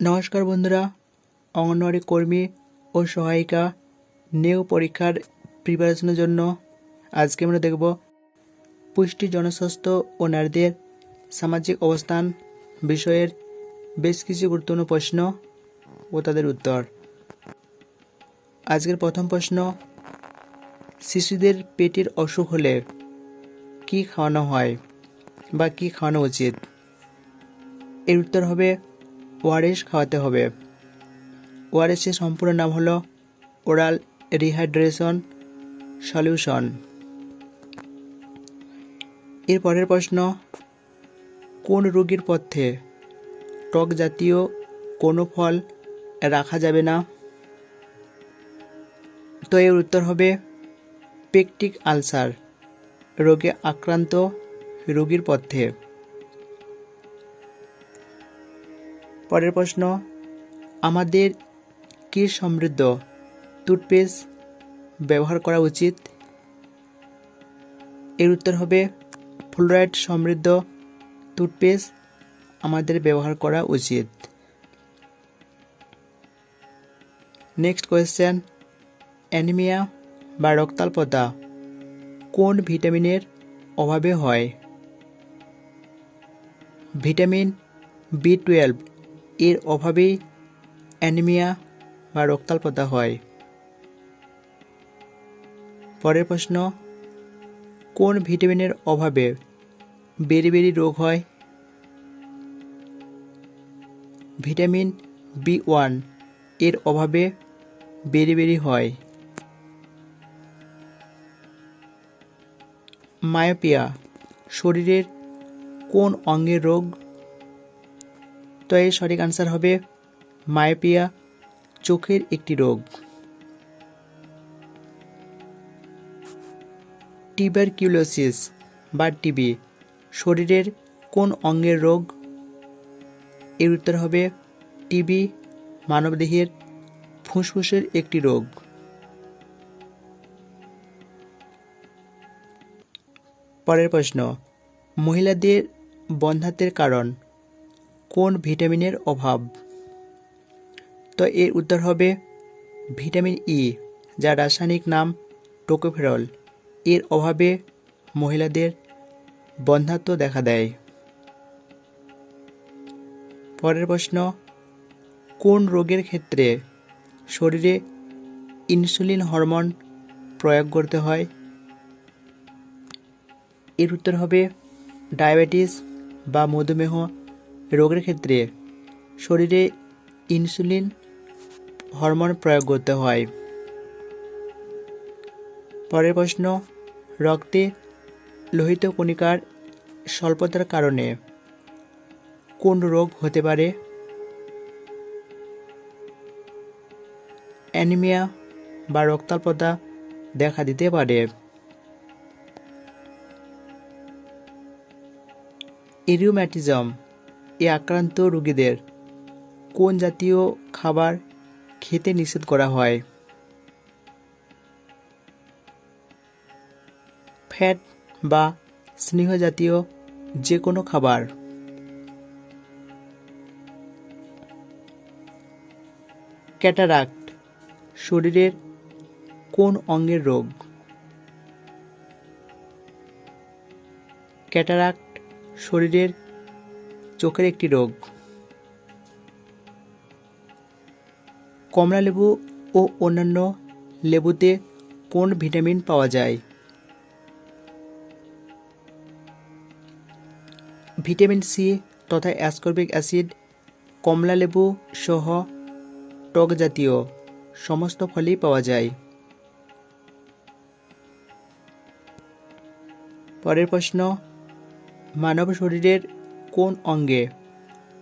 নমস্কার বন্ধুরা, অঙ্গনওয়াড়ি কর্মী ও সহায়িকা নিয়োগ পরীক্ষার প্রিপারেশনের জন্য আজকে আমরা দেখব পুষ্টি জনস্বাস্থ্য ও নারীদের সামাজিক অবস্থান বিষয়ের বেশ কিছু গুরুত্বপূর্ণ প্রশ্ন ও তাদের উত্তর। আজকের প্রথম প্রশ্ন, শিশুদের পেটের অসুখ হলে কী খাওয়ানো হয় বা কী খাওয়ানো উচিত? এর উত্তর হবে ওআরএস খাওয়াতে হবে। ওআরএসের সম্পূর্ণ নাম হলো ওরাল রিহাইড্রেশন সলিউশন। এর পরের প্রশ্ন, কোন রোগীর পথ্যে টক জাতীয় কোনো ফল রাখা যাবে না? তো এর উত্তর হবে, পেকটিক আলসার, রোগে আক্রান্ত রোগীর পথ্যে পরের প্রশ্ন, আমাদের কি সমৃদ্ধ টুথপেস্ট ব্যবহার করা উচিত? এর উত্তর হবে, ফ্লোরাইড সমৃদ্ধ টুথপেস্ট আমাদের ব্যবহার করা উচিত। নেক্সট কোয়েশ্চেন অ্যানিমিয়া বা রক্তাল্পতা কোন ভিটামিনের অভাবে হয়? ভিটামিন বি টুয়েলভ এর অভাবেই অ্যানিমিয়া বা রক্তাল্পতা হয়। পরের প্রশ্ন, কোন ভিটামিনের অভাবে বেরি বেরি রোগ হয়? ভিটামিন বি ওয়ানের অভাবে বেরি বেরি হয়। মায়োপিয়া, শরীরের কোন অঙ্গের রোগ তো এর সঠিক আনসার হবে মায়োপিয়া চোখের একটি রোগ। টিবারকিউলোসিস বা টিবি শরীরের কোন অঙ্গের রোগ? এর উত্তর হবে টিবি মানবদেহের ফুসফুসের একটি রোগ। পরের প্রশ্ন, মহিলাদের বন্ধাত্বের কারণ? কোন ভিটামিনের অভাব? তো এর উত্তর হবে ভিটামিন ই যার রাসায়নিক নাম টোকোফেরল। এর অভাবে মহিলাদের বন্ধাত্ব দেখা দেয়। পরের প্রশ্ন, কোন রোগের ক্ষেত্রে শরীরে ইনসুলিন হরমোন প্রয়োগ করতে হয়? এর উত্তর হবে ডায়াবেটিস বা মধুমেহ রোগের ক্ষেত্রে শরীরে ইনসুলিন হরমোন প্রয়োগ করতে হয়। পরের প্রশ্ন, রক্তে লোহিত কণিকার স্বল্পতার কারণে কোন রোগ হতে পারে? অ্যানিমিয়া বা রক্তাল্পতা দেখা দিতে পারে। ইরিউম্যাটিজম এ আক্রান্ত রোগীদের কোন জাতীয় খাবার খেতে নিষেধ করা হয়? ফ্যাট বা স্নেহ জাতীয় যে কোনো খাবার। ক্যাটারাক্ট, শরীরের কোন অঙ্গের রোগ? ক্যাটারাক্ট, শরীরের চোখের একটি রোগ। কমলা লেবু ও অন্যান্য লেবুতে কোন ভিটামিন পাওয়া যায়? ভিটামিন সি তথা অ্যাসকর্বিক অ্যাসিড, কমলা লেবু সহ টক জাতীয় সমস্ত ফলেই পাওয়া যায়। পরের প্রশ্ন, মানব শরীরের কোন অঙ্গে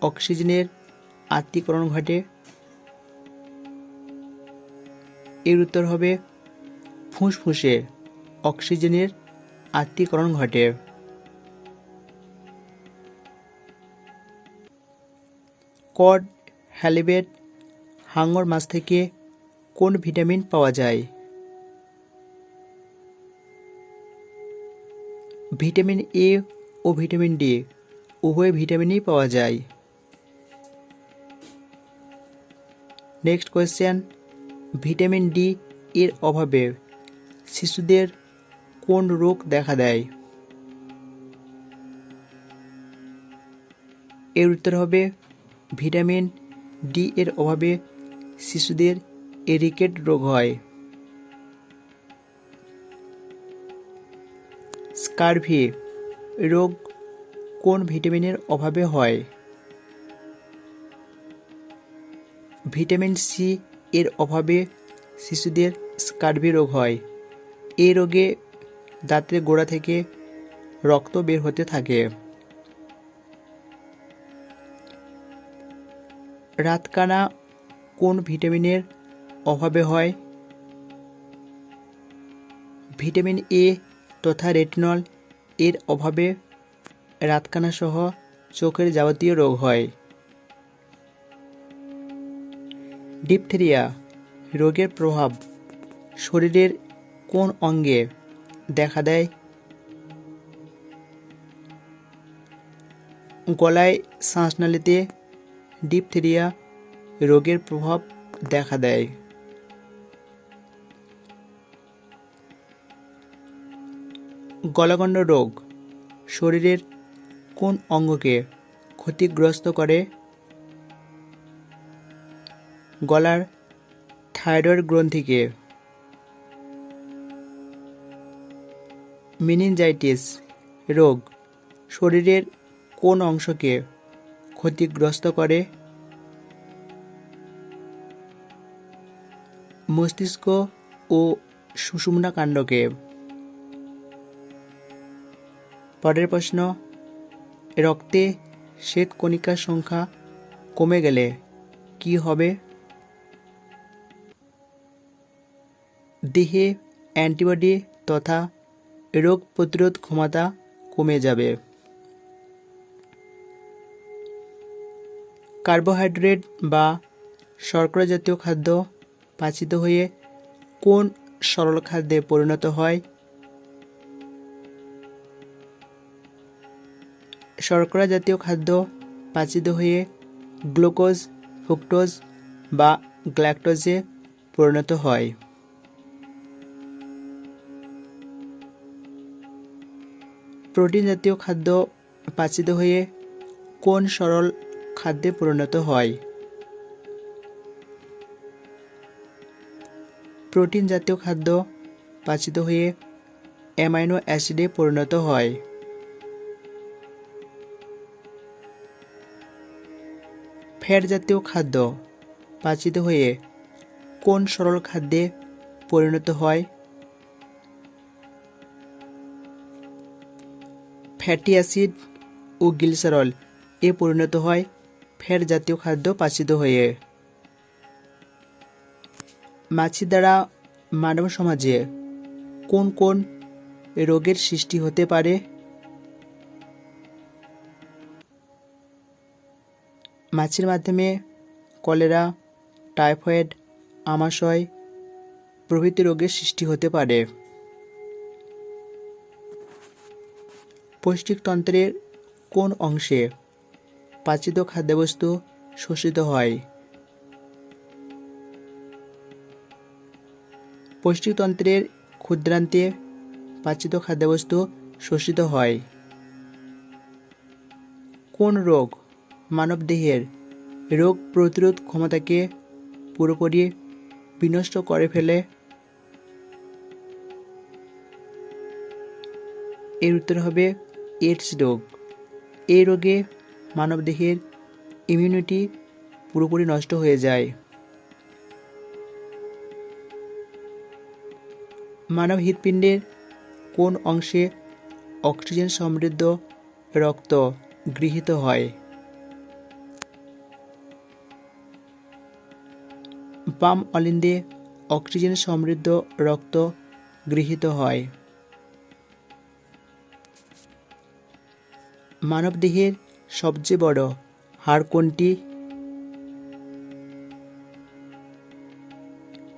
অক্সিজেনের আত্মীকরণ ঘটে? এর উত্তর হবে, ফুসফুসে অক্সিজেনের আত্মীকরণ ঘটে। কড হ্যালিবেট হাঙর মাছ থেকে কোন ভিটামিন পাওয়া যায়? ভিটামিন এ ও ভিটামিন ডি উভয় ভিটামিনই পাওয়া যায়। নেক্সট কোয়েশ্চেন, ভিটামিন ডি এর অভাবে শিশুদের কোন রোগ দেখা দেয়? এর উত্তর হবে ভিটামিন ডি এর অভাবে শিশুদের এরিকেট রোগ হয়। স্কারভি, রোগ কোন ভিটামিনের অভাবে হয়? ভিটামিন সি এর অভাবে শিশুদের স্কারভি রোগ হয়। এই রোগে দাঁতের গোড়া থেকে রক্ত বের হতে থাকে। রাতকানা কোন ভিটামিনের অভাবে হয়? ভিটামিন এ তথা রেটিনল এর অভাবে রাতকানা সহ চোখের যাবতীয় রোগ হয়। ডিপথেরিয়া, রোগের প্রভাব শরীরের কোন অঙ্গে দেখা দেয়? গলায় শ্বাসনালীতে ডিপথেরিয়া, রোগের প্রভাব দেখা দেয়। গলাগণ্ড রোগ, শরীরের কোন অঙ্গকে ক্ষতিগ্রস্ত করে? গলার থাইরয়েড গ্রন্থিকে। মিনিনজাইটিস, রোগ, শরীরের কোন অংশকে ক্ষতিগ্রস্ত করে? মস্তিষ্ক ও সুষুম্না কাণ্ডকে। পরের প্রশ্ন রক্তে শ্বেত কণিকার সংখ্যা কমে গেলে কি হবে? দেহে অ্যান্টিবডি তথা রোগ প্রতিরোধ ক্ষমতা কমে যাবে। কার্বোহাইড্রেট বা শর্করা জাতীয় খাদ্য পাচিত হয়ে কোন সরল খাদ্যে পরিণত হয়? শর্করা জাতীয় খাদ্য পাচিত হয়ে গ্লুকোজ, ফ্রুক্টোজ বা গ্ল্যাকটোজে পরিণত হয়। প্রোটিন জাতীয় খাদ্য পাচিত হয়ে কোন সরল খাদ্যে পরিণত হয়? প্রোটিন জাতীয় খাদ্য পাচিত হয়ে অ্যামাইনো অ্যাসিডে পরিণত হয়। ফ্যাট জাতীয় খাদ্য পাচিত হয়ে কোন সরল খাদ্যে পরিণত হয়? ফ্যাটি অ্যাসিড ও গ্লিসারল এ পরিণত হয় ফ্যাট জাতীয় খাদ্য পাচিত হয়ে। মাছি দ্বারা মানব সমাজে কোন কোন রোগের সৃষ্টি হতে পারে? মাছির মাধ্যমে কলেরা, টাইফয়েড, আমাশয় প্রভৃতি রোগের সৃষ্টি হতে পারে। পৌষ্টিকতন্ত্রের কোন অংশে পাচিত খাদ্যবস্তু শোষিত হয়? পৌষ্টিকতন্ত্রের ক্ষুদ্রান্তে পাচিত খাদ্যবস্তু শোষিত হয়। কোন রোগ মানবদেহের রোগ প্রতিরোধ ক্ষমতাকে পুরোপুরি বিনষ্ট করে ফেলে। এর উত্তর হবে এইডস রোগ। এই রোগে মানবদেহের ইমিউনিটি পুরোপুরি নষ্ট হয়ে যায়। মানব হৃৎপিণ্ডের কোন অংশে অক্সিজেন সমৃদ্ধ রক্ত গৃহীত হয়? বাম অলিন্দে অক্সিজেন সমৃদ্ধ রক্ত গৃহীত হয়। মানবদেহের সবচেয়ে বড় হাড় কোনটি?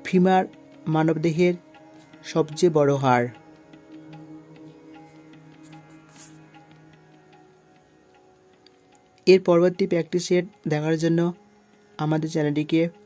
ফিমার মানবদেহের সবচেয়ে বড় হাড় এর পরবর্তী প্র্যাকটিস সেট দেখার জন্য আমাদের চ্যানেলটিকে